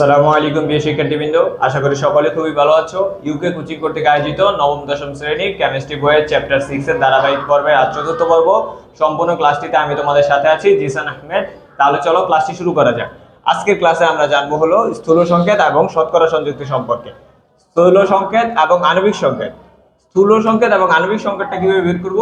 আসসালামু আলাইকুম প্রিয় শিক্ষার্থীবৃন্দ। আশা করি সকলে খুবই ভালো আছো। ইউকে কোচিং কর্তৃক আয়োজিত নবম, দশম শ্রেণির কেমিস্ট্রি বইয়ের চ্যাপ্টার সিক্স এর ধারাবাহিক পর্বের আজ চতুর্থ পর্ব। সম্পূর্ণ ক্লাসটিতে আমি তোমাদের সাথে আছি, জিসান আহমেদ। তাহলে চলো ক্লাসটি শুরু করা যাক। আজকের ক্লাসে আমরা জানব হলো স্থূল সংকেত এবং শতকরা সংযুক্তি সম্পর্কে। স্থূল সংকেত এবং আণবিক সংকেত। স্থূল সংকেত এবং আণবিক সংকেতটা কীভাবে বের করব?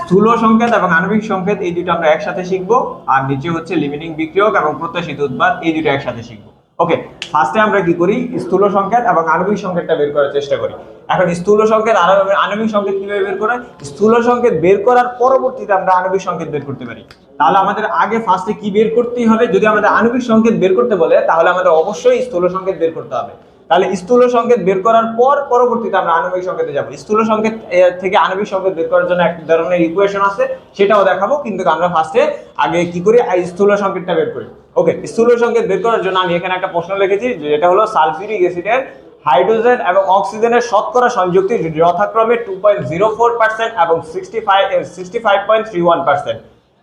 স্থূল সংকেত এবং আণবিক সংকেত এই দুটো আমরা একসাথে শিখব। আর নিচে হচ্ছে লিমিটিং বিক্রিয়ক এবং প্রত্যাশিত উৎপাদ এই দুটো একসাথে শিখব। ওকে ফার্স্টে আমরা কি করি? স্থূল সংকেত এবং আণবিক সংকেতটা বের করার চেষ্টা করি। এখন স্থূল সংকেত আণবিক সংকেত কীভাবে বের করা স্থূল সংকেত বের করার পরবর্তীতে আমরা আণবিক সংকেত বের করতে পারি। তাহলে আমাদের আগে ফার্স্টে কি বের করতেই হবে? যদি আমাদের আণবিক সংকেত বের করতে বলে, তাহলে আমাদের অবশ্যই স্থূল সংকেত বের করতে হবে। তাহলে স্থূল সংকেত বের করার পর পরবর্তীতে আমরা আণবিক সংকেতে যাব। স্থূল সংকেত থেকে আণবিক সংকেত বের করার জন্য এক ধরনের ইকুয়েশন আছে, সেটাও দেখাবো, কিন্তু আমরা ফার্স্টে আগে কি করি? স্থূল সংকেতটা বের করি। ওকে স্থূল সংকেত বের করার জন্য আমি এখানে একটা প্রশ্ন লিখেছি যেটা হলো সালফিউরিক অ্যাসিডের হাইড্রোজেন এবং অক্সিজেনের শতকরা সংযুক্তি যথাক্রমে two point zero four percent এবং sixty five sixty five point three one percent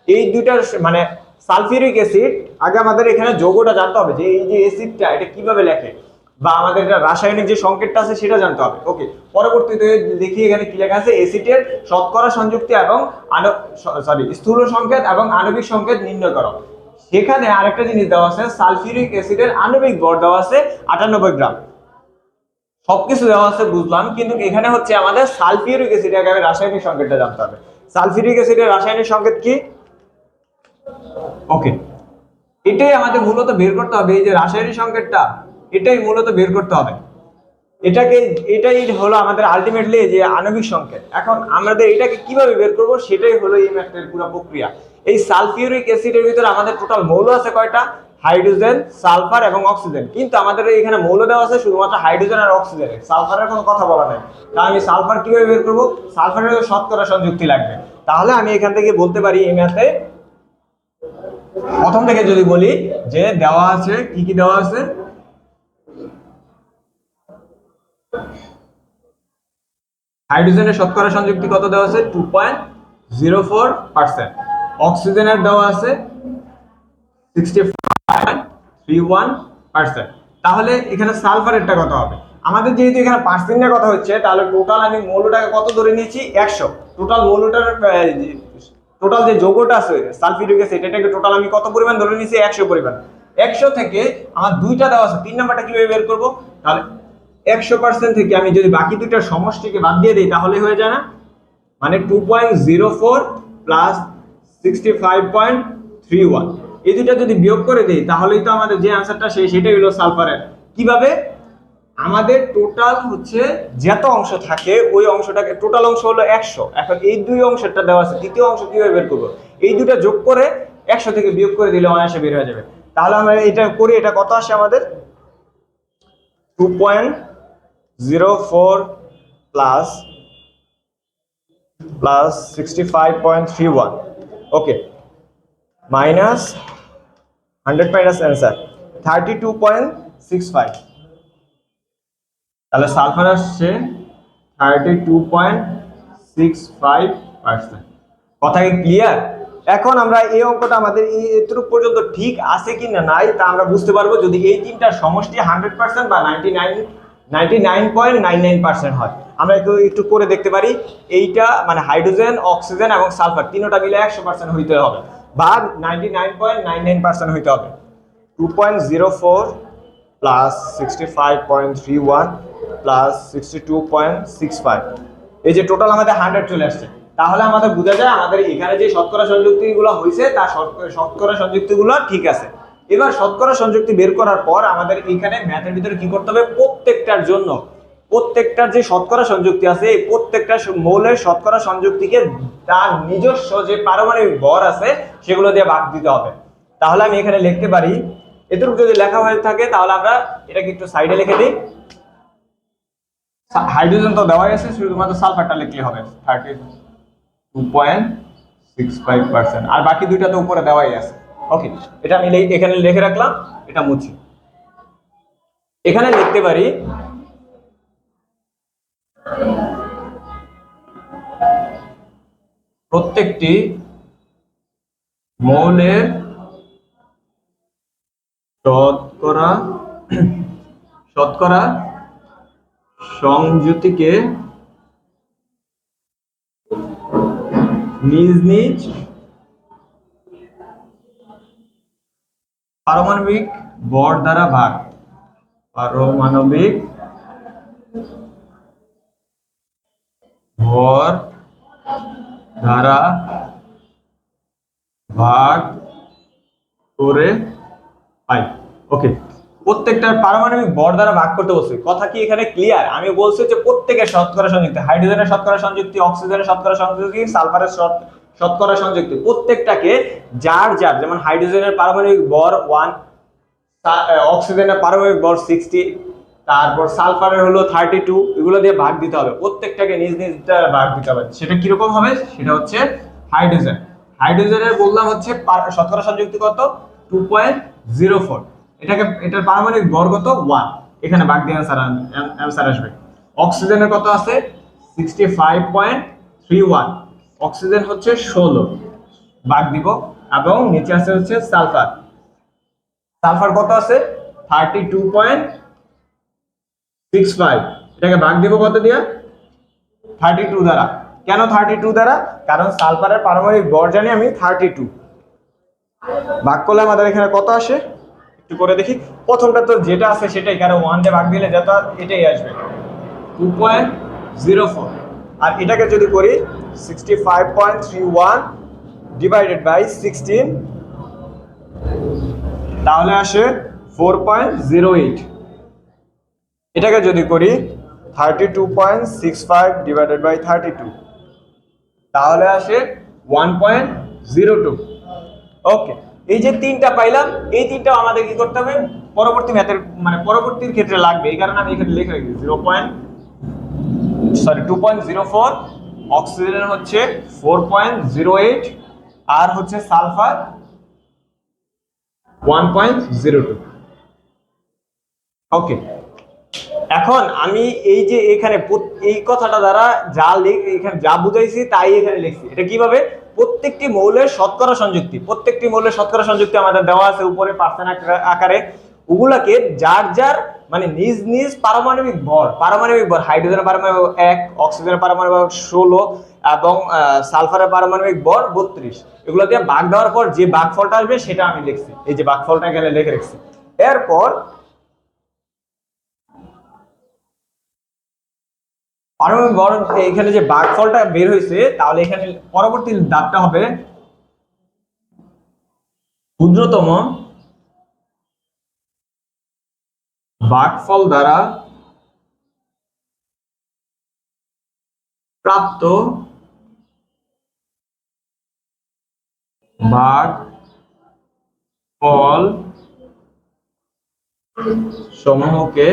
এই দুইটার মানে সালফিউরিক অ্যাসিড, আগে আমাদের এখানে যৌগটা জানতে হবে, যে এই যে অ্যাসিডটা, এটা কীভাবে লেখে? বা আমাদের এটা রাসায়নিক যে সংকেতটা আছে সেটা জানতে হবে। ওকে পরবর্তীতে দেখি এখানে কি লেখা আছে? অ্যাসিডের শতকরা সংযুক্তি এবং সরি স্থূল সংকেত এবং আণবিক সংকেত নির্ণয় করো। সেখানে আরেকটা জিনিস দেওয়া আছে, সালফিউরিক অ্যাসিডের আণবিক ভর দেওয়া আছে আটানব্বই গ্রাম। সবকিছু দেওয়া আছে, বুঝলাম, কিন্তু এখানে হচ্ছে আমাদের সালফিউরিক অ্যাসিডের আগে রাসায়নিক সংকেতটা জানতে হবে। সালফিউরিক অ্যাসিডের রাসায়নিক সংকেত কি? ওকে এটাই আমাদের মূলত বের করতে হবে, এই যে রাসায়নিক সংকেতটা। এটাই মূলত বের করতে হবে। এটাকে, এটাই হলো আমাদের আলটিমেটলি যে আণবিক সংকেত। এখন আমাদের এটাকে কীভাবে বের করব সেটাই হলো এই ম্যাথের পুরো প্রক্রিয়া। এই সালফিউরিক অ্যাসিডের ভিতরে আমাদের টোটাল মৌল আছে কয়টা? হাইড্রোজেন, সালফার এবং অক্সিজেন। কিন্তু আমাদের এখানে মৌল দেওয়া আছে শুধুমাত্র হাইড্রোজেন আর অক্সিজেন। সালফারের কোনো কথা বলা নাই। তা আমি সালফার কীভাবে বের করব? সালফারের শতকরা সংযুক্তি লাগবে। তাহলে আমি এখান থেকে বলতে পারি এই ম্যাথে প্রথম থেকে যদি বলি যে দেওয়া আছে, কি কি দেওয়া আছে? হাইড্রোজেনের শতকরা সংযুক্তি কত দেওয়া আছে? Two point zero four percent অক্সিজেনের দেওয়া আছে সিক্সটি থ্রি ওয়ান পার্সেন্ট তাহলে এখানে সালফারেরটা কত হবে? আমাদের যেহেতু এখানে পার্সেন্টের কথা হচ্ছে, তাহলে টোটাল আমি মৌলটাকে কত ধরে নিয়েছি? একশো। টোটাল মৌলটার টোটাল যে যৌগটা আছে, সালফিউরিক অ্যাসিড, এটাকে টোটাল আমি কত পরিমাণ ধরে নিয়েছি? একশো পরিমাণ। একশো থেকে আমার দুইটা দেওয়া আছে, তিন নাম্বারটা কীভাবে বের করব? তাহলে একশো পার্সেন্ট থেকে আমি যদি বাকি দুইটার সমষ্টিকে বাদ দিয়ে দিই, তাহলে হয়ে যায় না? মানে two point zero four plus sixty five point three one এই দুইটা যদি বিয়োগ করে দিই, তাহলেই তো আমাদের যে অ্যান্সারটা সেই, সেটাই হলো সালফারের কীভাবে? আমাদের টোটাল হচ্ছে যত অংশ থাকে, ওই অংশটাকে টোটাল অংশ হলো একশো। এখন এই দুই অংশটা দেওয়া আছে তৃতীয় অংশ কীভাবে বের করব? এই দুটা যোগ করে একশো থেকে বিয়োগ করে দিলে অনায়াসে বের হয়ে যাবে। তাহলে আমরা এটা করি, এটা কত আসে আমাদের? Two point zero four plus plus sixty five point three one. Okay, minus hundred minus answer thirty two point six five. তাহলে সালফার আসছে thirty two point six five percent. কথা কি ক্লিয়ার? এখন আমরা এই অঙ্কটা আমাদের এই এতটুকু পর্যন্ত ঠিক আছে কি না নাই তা আমরা বুঝতে পারব যদি এই তিনটার সমষ্টি হান্ড্রেড পার্সেন্ট বা ninety nine ninety nine point nine nine percent হয়। আমরা একটু একটু করে দেখতে পারি, এইটা মানে হাইড্রোজেন, অক্সিজেন এবং সালফার তিনটা মিলে একশো পার্সেন্ট হইতে হবে বা ninety nine point nine nine percent হইতে হবে। Two point zero four plus sixty five point three one plus sixty two point six five. এই যে টোটাল আমাদের হান্ড্রেড চলে আসছে। তাহলে আমাদের বোঝা যায় আমাদের এখানে যে শতকরা সংযুক্তিগুলো হয়েছে তার শতক- শতকরা সংযুক্তিগুলো ঠিক আছে। এবার শতকরা সংযুক্তি বের করার পর আমাদের এখানে ম্যাথের ভিতরে কি করতে হবে? প্রত্যেকটার জন্য। প্রত্যেকটার যে শতকরা সংযুক্তি আছে, এই প্রত্যেকটা মৌলের শতকরা সংযুক্তিকে তার নিজস্ব যে পারমাণবিক ভর আছে, সেগুলো দিয়ে ভাগ দিতে হবে। তাহলে আমি এখানে লিখতে পারি, এতটুকু যদি লেখা হয়ে থাকে, তাহলে আমরা এটাকে একটু সাইডে লিখে দিই। হাইড্রোজেন তো দেওয়াই আছে, শুধুমাত্র সালফারটা লিখলে হবে। Thirty two point six five percent আর বাকি দুইটা তো উপরে দেওয়াই আছে। ওকে এটা আমি এখানে লিখে রাখলাম, এটা মুছি। এখানে লিখতে পারি, প্রত্যেকটি মৌলের শতকরা শতকরা সংযুতিকে নিজ নিজ পারমাণবিক ভর দ্বারা ভাগ। পারমাণবিক ভর দ্বারা ভাগ করে পাই। ওকে, প্রত্যেকটার পারমাণবিক ভর দ্বারা ভাগ করতে বলছি। কথা কি এখানে ক্লিয়ার আমি বলছি যে প্রত্যেকের শতকরা সংযুক্তি হাইড্রোজেনের শতকরা সংযুক্তি অক্সিজেনের শতকরা সংযুক্তি সালফারের শতকরা সংযুক্তি। প্রত্যেকটাকে যার যার, যেমন হাইড্রোজেনের পারমাণবিক ভর ওয়ান অক্সিজেনের পারমাণবিক ভর সিক্সটি তারপর সালফারের হলো থার্টি টু এগুলো দিয়ে ভাগ দিতে হবে। প্রত্যেকটাকে নিজ নিজটা ভাগ দিতে হবে। সেটা কীরকম হবে? সেটা হচ্ছে হাইড্রোজেন। হাইড্রোজেনের বললাম হচ্ছে শতকরা সংযুক্তি কত? টু পয়েন্ট জিরো ফোর এটাকে, এটার পারমাণবিক ভর কত? ওয়ান এখানে ভাগ দিয়ে অ্যান্সার অ্যান্সার আসবে। অক্সিজেনের কত আছে? Sixty five point three one oxygen হচ্ছে ষোলো ভাগ দিব, এবং নিচে আছে হচ্ছে সালফার। সালফার কত আছে? Thirty two point six five. এটাকে ভাগ দিব কত দিয়া? থার্টি টু দ্বারা। কেন থার্টি টু দ্বারা? কারণ সালফারের পারমাণবিক ভর জানি আমি থার্টি টু। ভাগ করলে আমাদের এখানে কত আসে? একটু করে দেখি। প্রথমটা তো যেটা আছে সেটাই, কারণ ওয়ান দিয়ে ভাগ দিলে যত এটাই আসবে। Two point zero four. আর এটাকে যদি করি sixty five point three one divided by তাহলে আসে ফোর পয়েন্ট জিরো এইট এটাকে যদি করি thirty two point six five divided by thirty two তাহলে আসে one point zero two okay এই যে তিনটা পাইলাম, এই তিনটা আমাদের কি করতে হবে? পরবর্তী ম্যাথের মানে পরবর্তীর ক্ষেত্রে লাগবে, এই কারণে আমি এখানে লিখে zero point sorry two point zero four oxygen হচ্ছে ফোর পয়েন্ট জিরো এইট আর হচ্ছে sulphur one point zero two okay এখন আমি এই যে এখানে এই কথাটা দ্বারা যা লিখ এখানে যা বুঝাইছি তাই এখানে লিখছি। এটা কীভাবে? প্রত্যেকটি মৌলের শতকরা সংযুক্তি। প্রত্যেকটি মৌলের শতকরা সংযুক্তি আমাদের দেওয়া আছে উপরে পার্সেন্ট আকারে। ওগুলাকে যার যার মানে নিজ নিজ পারমাণবিক ভর পারমাণবিক ভর, হাইড্রোজেনের পারমাণবিক এক, অক্সিজেনের পারমাণবিক ষোলো এবং সালফারের পারমাণবিক ভর বত্রিশ। এগুলো দিয়ে ভাগ দেওয়ার পর যে ভাগফলটা আসবে সেটা আমি লিখছি। এই যে ভাগফলটা এখানে লিখে রেখেছি। এরপর পারমাণবিক ভর এখানে যে ভাগফলটা বের হয়েছে, তাহলে এখানে পরবর্তী দাবটা হবে ক্ষুদ্রতম ভাগফল দ্বারা প্রাপ্ত ভাগ ফল সমূহকে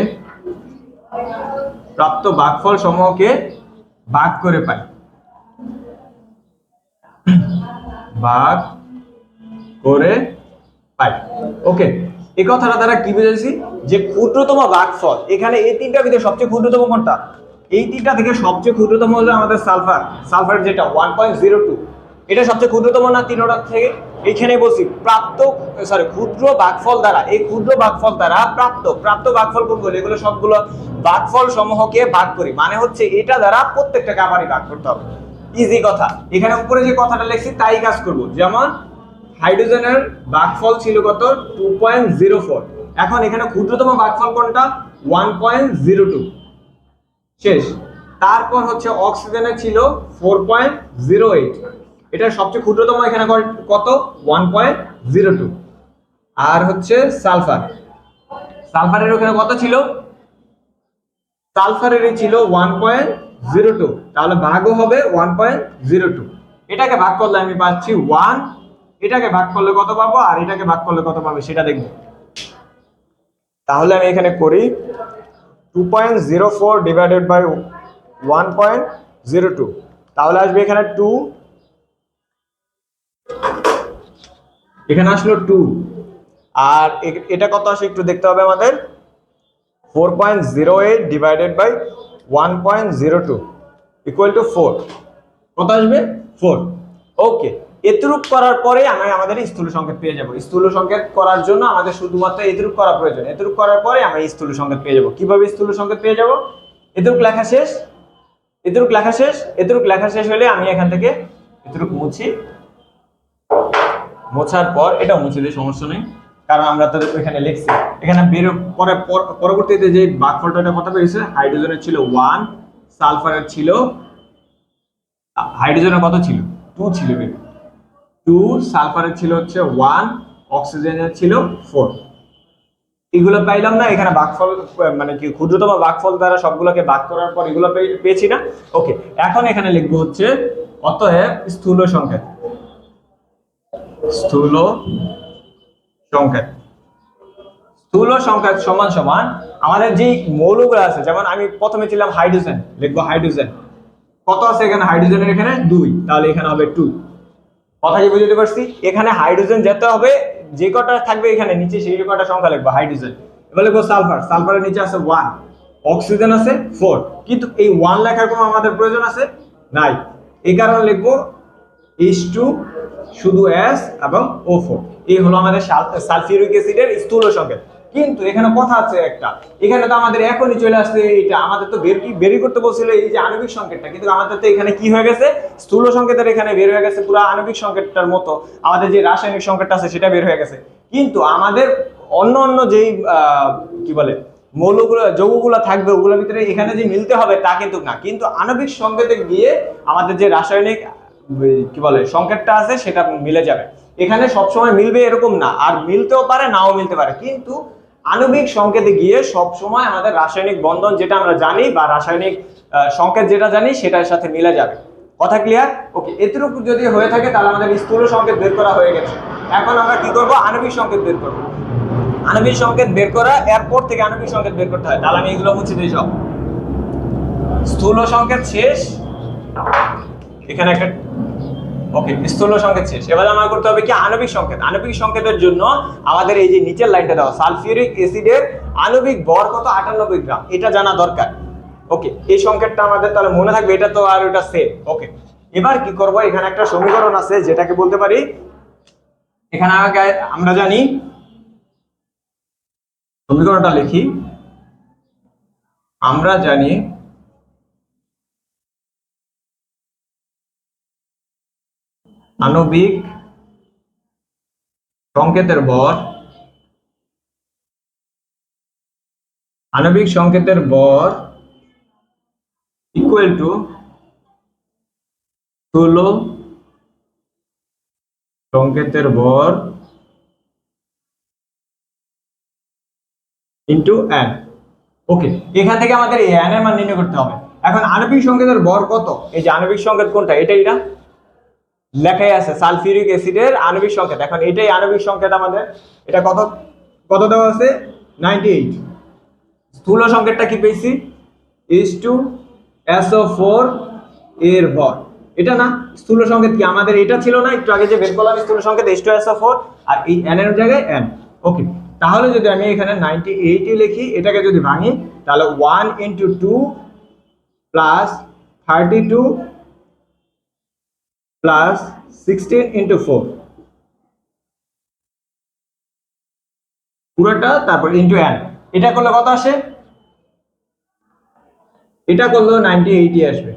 প্রাপ্ত ভাগফল সমূহকে ভাগ করে পাই ভাগ করে পাই ওকে এই কথাটা দ্বারা কি বুঝেছি যে ক্ষুদ্রতম ভাগফল এখানে এই তিনটার ভিতরে সবচেয়ে ক্ষুদ্রতম কোনটা? এই তিনটা থেকে সবচেয়ে ক্ষুদ্রতম হলো আমাদের সালফার। সালফার যেটা ওয়ান পয়েন্ট জিরো টু এটা সবচেয়ে ক্ষুদ্রতম না তিনটার থেকে? এইখানে বলছি, প্রাপ্ত সরি ক্ষুদ্র ভাগফল দ্বারা, এই ক্ষুদ্র ভাগফল দ্বারা প্রাপ্ত। প্রাপ্ত ভাগফল কোনগুলো এগুলো সবগুলো ভাগফল সমূহকে ভাগ করি। মানে হচ্ছে এটা দ্বারা প্রত্যেকটাকে আবারই ভাগ করতে হবে। ইজি কথা। এখানে উপরে যে কথাটা লিখছি, তাই কাজ করব। যেমন হাইড্রোজেনের ভাগফল ছিল কত? টু পয়েন্ট জিরো ফোর এখন এখানে ক্ষুদ্রতম ভাগফল কোনটা? ওয়ান পয়েন্ট জিরো টু শেষ। তারপর হচ্ছে অক্সিজেনের ছিল ফোর পয়েন্ট জিরো এইট এটা সবচেয়ে ক্ষুদ্রতম এখানে কত? ওয়ান পয়েন্ট জিরো টু আর হচ্ছে সালফার। সালফারের ওখানে কত ছিল? সালফারের ছিল ওয়ান পয়েন্ট জিরো টু তাহলে ভাগও হবে ওয়ান পয়েন্ট জিরো টু এটাকে ভাগ করলে আমি পাচ্ছি ওয়ান এটাকে ভাগ করলে কত পাবো আর এটাকে ভাগ করলে কত পাবে সেটা দেখব। তাহলে আমি এখানে করি two point zero four divided by one point zero two তাহলে আসবে এখানে টু এখানে আসলো টু আর এটা কত আসে একটু দেখতে হবে আমাদের। Four point zero eight divided by one point zero two equal to four কত আসবে? ফোর ওকে এতরূপ করার পরে আমরা আমাদের স্থূল সংকেত পেয়ে যাব। স্থূল সংকেত করার জন্য আমাদের শুধুমাত্র এতরূপ করা প্রয়োজন। এতরূপ করার পরে আমরা স্থূল সংকেত পেয়ে যাব। কীভাবে স্থূল সংকেত পেয়ে যাব? এতরূপ লেখা শেষ। এতরূপ লেখা শেষ। এতরূপ লেখা শেষ হলে আমি এখান থেকে এতরূপ মুছি। মোছার পর এটা মুছে দিই, সমস্যা নেই। কারণ আমরা তো এখানে লিখছি। এখানে বের, পরে, পর- পরবর্তীতে যে বাকফলটা কথা বেরিয়েছে হাইড্রোজেনের ছিল ওয়ান, সালফারের ছিল হাইড্রোজেনের কত ছিল? টু ছিল টু সালফারের ছিল হচ্ছে ওয়ান অক্সিজেনের ছিল ফোর এগুলো পাইলাম না, এখানে বাকফল মানে কি ক্ষুদ্রতম বাকফল দ্বারা সবগুলোকে বাক করার পর এগুলো পেয়েছি না? ওকে এখন এখানে লিখব হচ্ছে, অতএব স্থূল সংকেত। স্থূল সংকেত। স্থূল সংকেত সমান সমান আমাদের যে মৌলগুলো আছে, যেমন আমি প্রথমে ছিলাম হাইড্রোজেন লিখব হাইড্রোজেন কত আছে এখানে হাইড্রোজেনের এখানে? দুই, তাহলে এখানে হবে টু কথা কি বুঝতে পারছি? এখানে হাইড্রোজেন যেতে হবে, যে কটা থাকবে এখানে, নিচে সেই কটা সংখ্যা লিখব হাইড্রোজেন এবার লিখব সালফার সালফারের নিচে আছে ওয়ান অক্সিজেন আছে ফোর কিন্তু এই ওয়ান লেখার কোনো আমাদের প্রয়োজন আছে? নাই। এই কারণে লিখব এইচ টু শুধু এস এবং ও ফোর এই হলো আমাদের সালফিউরিক অ্যাসিডের স্থূল সংকেত। কিন্তু এখানে কথা আছে একটা। এখানে তো আমাদের এখনই চলে আসছে এইটা। আমাদের তো বের বেরি করতে বলছিল এই যে আণবিক সংকেতটা। কিন্তু আমাদের তো এখানে কি হয়ে গেছে? স্থূল সংকেতের এখানে বের হয়ে গেছে পুরো আণবিক সংকেতটার মতো। আমাদের যে রাসায়নিক সংকেতটা আছে সেটা বের হয়ে গেছে। কিন্তু আমাদের অন্য অন্য যেই কি বলে, মৌলগুলো, যৌগগুলো থাকবে, ওগুলোর ভিতরে এখানে যে মিলতে হবে তা কিন্তু না। কিন্তু আণবিক সংকেতে গিয়ে আমাদের যে রাসায়নিক কি বলে, সংকেতটা আছে সেটা মিলে যাবে। এখানে সবসময় মিলবে এরকম না। আর মিলতেও পারে, নাও মিলতে পারে। কিন্তু আণবিক সংকেতে গিয়ে সব সময় আমাদের রাসায়নিক বন্ধন যেটা আমরা জানি বা রাসায়নিক সংকেত যেটা জানি সেটার সাথে মিলে যাবে। কথা ক্লিয়ার ওকে এতটুকু যদি হয়ে থাকে তাহলে আমাদের স্থূল সংকেত বের করা হয়ে গেছে। এখন আমরা কি করব? আণবিক সংকেত বের করব। আণবিক সংকেত বের করা, এরপর থেকে আণবিক সংকেত বের করতে হয়। তাহলে আমি এগুলো মুছে দিই সব। স্থূল সংকেত শেষ। এখানে একটা ওকে স্থূল সংকেত শেষ। এবার আমার করতে হবে কি? আণবিক সংকেত। আণবিক সংকেতের জন্য আমাদের এই যে নিচের লাইনটা দেওয়া, সালফিউরিক অ্যাসিডের আণবিক ভর কত আটানব্বই গ্রাম, এটা জানা দরকার। ওকে এই সংকেতটা আমাদের তাহলে মনে থাকবে, এটা তো আর ওটা সেম ওকে এবার কি করব? এখানে একটা সমীকরণ আছে, যেটাকে বলতে পারি, এখানে আগে আমরা জানি, সমীকরণটা লিখি। আমরা জানি আণবিক সংকেতের ভর, আণবিক সংকেতের ভর ইকুয়াল টু স্থূল সংকেতের ভর ইন্টু এন ওকে এখান থেকে আমাদের এই এন এর মান নির্ণয় করতে হবে। এখন আণবিক সংকেতের ভর কত? এই যে আণবিক সংকেত কোনটা? এটাই না? লেখাই আছে, সালফিউরিক অ্যাসিডের আণবিক সংকেত। এখন এটাই আণবিক সংকেত আমাদের। এটা কত কত দেওয়া আছে? Ninety eight. স্থূল সংকেতটা কি পেয়েছি? এইচ টু এসও ফোর এর ভর। এটা না, স্থূল সংকেত কি? আমাদের এটা ছিল না, একটু আগে যে বের করলাম, স্থূল সংকেত H two S O four আর এই এন এর জায়গায় এন ওকে তাহলে যদি আমি এখানে নাইনটি এইটই লিখি, এটাকে যদি ভাঙি, তাহলে one into two plus thirty two plus sixteen into four পুরোটা, তারপর ইন্টু এন এটা করলে কত আসে? এটা করলেও নাইনটি এইটই আসবে।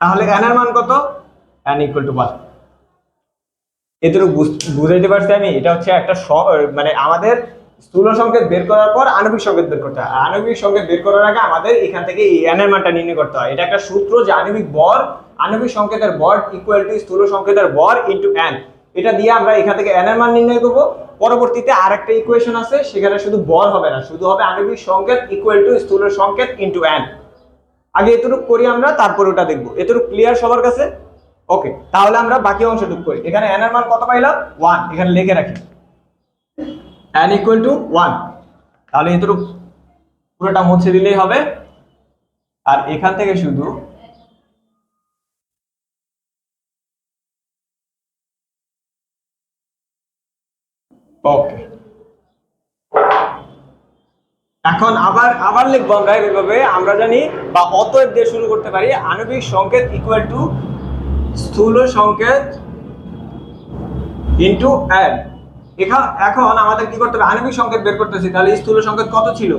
তাহলে এন এর মান কত? এন ইকুয়াল টু ওয়ান এতটুকু বুঝ- বুঝাইতে পারছি আমি। এটা হচ্ছে একটা মানে আমাদের স্থূল সংকেত বের করার পর আণবিক সংকেত বের করতে হয়। আণবিক সংকেত বের করার আগে আমাদের এখান থেকে এই এর মানটা নির্ণয় করতে হয়। এটা একটা সূত্র যে আণবিক বর, আণবিক সংকেতের বর ইকুয়াল টু স্থূল সংকেতের বর ইন্টু এন এটা দিয়ে আমরা এখান থেকে এন এর মান নির্ণয় করব। পরবর্তীতে আরেকটা ইকুয়েশন আছে, সেখানে শুধু বর হবে না, শুধু হবে আণবিক সংকেত ইকুয়াল টু স্থূল সংকেত ইন্টু এন আগে এতটুকু করি আমরা, তারপর ওটা দেখব। এতটুকু ক্লিয়ার সবার কাছে? ওকে তাহলে আমরা বাকি অংশটুকু করি। এখানে এর মান কত পাইলাম? 1 এখানে লিখে রাখি। N ইকুয়াল টু 1 তাহলে এতটুকু পুরোটা মুছে দিলেই হবে। আর এখান থেকে শুধু ওকে এখন আবার আবার লিখব আমরা এইভাবে আমরা জানি বা অতএব দিয়ে শুরু করতে পারি, আণবিক সংকেত ইকুয়াল টু স্থূল সংকেত ইন্টু অ্যাড এখান আমাদের কি করতে হবে? আণবিক সংকেত বের করতেছি তাহলে স্থূল সংকেত কত ছিল?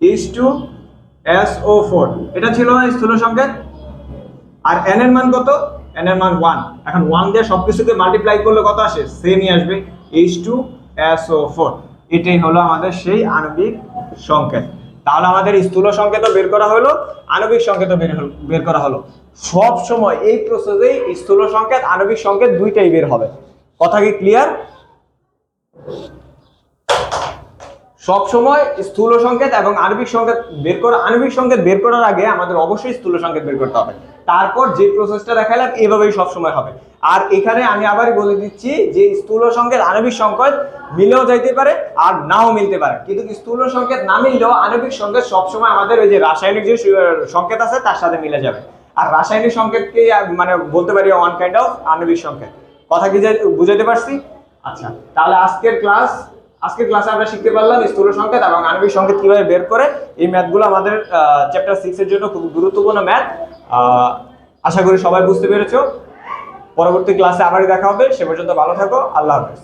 H two S O four এটা ছিল স্থূল সংকেত? আর এন এর মান কত? এন এর মান ওয়ান এখন ওয়ান দিয়ে সবকিছুকে মাল্টিপ্লাই করলে কত আসে? সেমই আসবে। H two S O four এটাই হলো আমাদের সেই আণবিক সংকেত। তাহলে আমাদের স্থূল সংকেতও বের করা হলো, আণবিক সংকেতও বের বের করা হলো। সব সময় এই প্রসেসেই স্থূল সংকেত, আণবিক সংকেত দুইটাই বের হবে। কথা কি ক্লিয়ার সব সময় স্থূল সংকেত এবং আণবিক সংকেত বের করা আণবিক সংকেত বের করার আগে আমাদের অবশ্যই স্থূল সংকেত বের করতে হবে। তারপর যে প্রসেসটা দেখালাম এভাবেই সব সময় হবে। আর এখানে আমি আবারই বলে দিচ্ছি যে স্থূল সংকেত, আণবিক সংকেত মিলেও যাইতে পারে আর নাও মিলতে পারে। কিন্তু স্থূল সংকেত না মিললেও আণবিক সংকেত সবসময় আমাদের ওই যে রাসায়নিক যে সংকেত আছে, তার সাথে মিলে যাবে। আর রাসায়নিক সংকেতকে মানে বলতে পারি ওয়ান কাইন্ড অফ আণবিক সংকেত। কথা কি বুঝাতে পারছি? আচ্ছা তাহলে আজকের ক্লাস আজকের ক্লাসে আমরা শিখতে পারলাম স্থূল সংকেত এবং আণবিক সংকেত কীভাবে বের করে। এই ম্যাথগুলো আমাদের চ্যাপ্টার সিক্স এর জন্য খুব গুরুত্বপূর্ণ ম্যাথ আশা করি সবাই বুঝতে পেরেছ। পরবর্তী ক্লাসে আবারই দেখা হবে। সে পর্যন্ত ভালো থাকো। আল্লাহ হাফেজ।